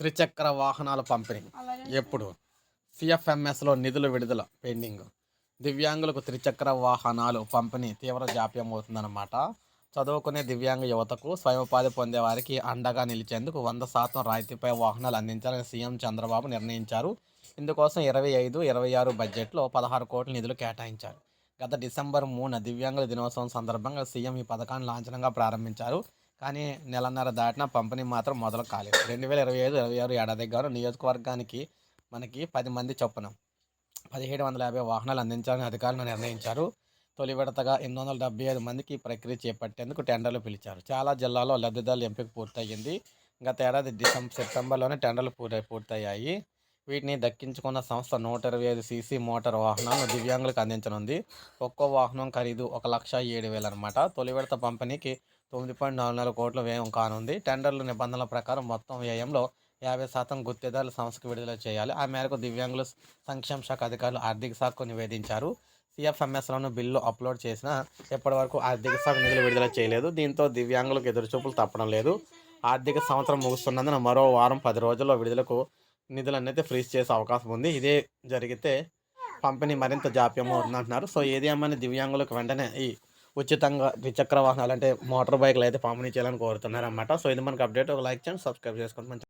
త్రిచక్ర వాహనాల పంపిణీ. ఎప్పుడు? సిఎఫ్ఎంఎస్లో నిధుల విడుదల పెండింగ్. దివ్యాంగులకు త్రిచక్ర వాహనాలు పంపిణీ తీవ్ర జాప్యం అవుతుందన్నమాట. చదువుకునే దివ్యాంగ యువతకు స్వయం ఉపాధి పొందే వారికి అండగా నిలిచేందుకు వంద శాతం రాయితీపై వాహనాలు అందించాలని సీఎం చంద్రబాబు నిర్ణయించారు. ఇందుకోసం ఇరవై ఐదు ఇరవై ఆరు బడ్జెట్లో పదహారు కోట్ల నిధులు కేటాయించారు. గత డిసెంబర్ మూడున దివ్యాంగుల దినోత్సవం సందర్భంగా సీఎం ఈ పథకాన్ని లాంఛనంగా ప్రారంభించారు. కానీ నెలన్నర దాటిన పంపిణీ మాత్రం మొదలు కాలేదు. రెండు వేల ఇరవై ఐదు ఇరవై ఆరు ఏడాదికి గాను నియోజకవర్గానికి మనకి పది మంది చొప్పున పదిహేడు వందల యాభై వాహనాలు అందించాలని అధికారులు నిర్ణయించారు. తొలి విడతగా ఎనిమిది వందల డెబ్బై ఐదు మందికి ప్రక్రియ చేపట్టేందుకు టెండర్లు పిలిచారు. చాలా జిల్లాల్లో లబ్ధిదారుల ఎంపిక పూర్తయింది. గత ఏడాది డిసెంబర్ సెప్టెంబర్లోనే టెండర్లు పూర్తి పూర్తయ్యాయి. వీటిని దక్కించుకున్న సంస్థ నూట ఇరవై ఐదు సీసీ మోటార్ వాహనాలను దివ్యాంగులకు అందించనుంది. ఒక్కో వాహనం ఖరీదు ఒక లక్ష ఏడు వేలు అనమాట తొలి విడత పంపిణీకి తొమ్మిది పాయింట్ నాలుగు నాలుగు కోట్ల వ్యయం కానుంది. టెండర్ల నిబంధనల ప్రకారం మొత్తం వ్యయంలో యాభై శాతం గుత్తేదారుల సంస్థకు విడుదల చేయాలి. ఆ మేరకు దివ్యాంగుల సంక్షేమ శాఖ అధికారులు ఆర్థిక శాఖకు నివేదించారు. సిఎఫ్ఎంఎస్లను బిల్లు అప్లోడ్ చేసినా ఇప్పటి వరకు ఆర్థిక శాఖ నిధులు విడుదల చేయలేదు. దీంతో దివ్యాంగులకు ఎదురుచూపులు తప్పడం లేదు. ఆర్థిక సంవత్సరం ముగుస్తున్నందున మరో వారం పది రోజుల్లో విడుదలకు నిధులు అనేది ఫ్రీజ్ చేసే అవకాశం ఉంది. ఇదే జరిగితే పంపిణీ మరింత జాప్యం అవుతుందంటున్నారు సో ఏది ఏమని దివ్యాంగులకు వెంటనే ఈ ఉచితంగా ద్విచక్ర వాహనాలు అంటే మోటార్ బైక్లు అయితే పంపిణీ చేయాలని కోరుతున్నారు అన్నమాట సో ఇది మనకు అప్డేట్ ఒక లైక్ చేయండి సబ్స్క్రైబ్ చేసుకోండి. మంచి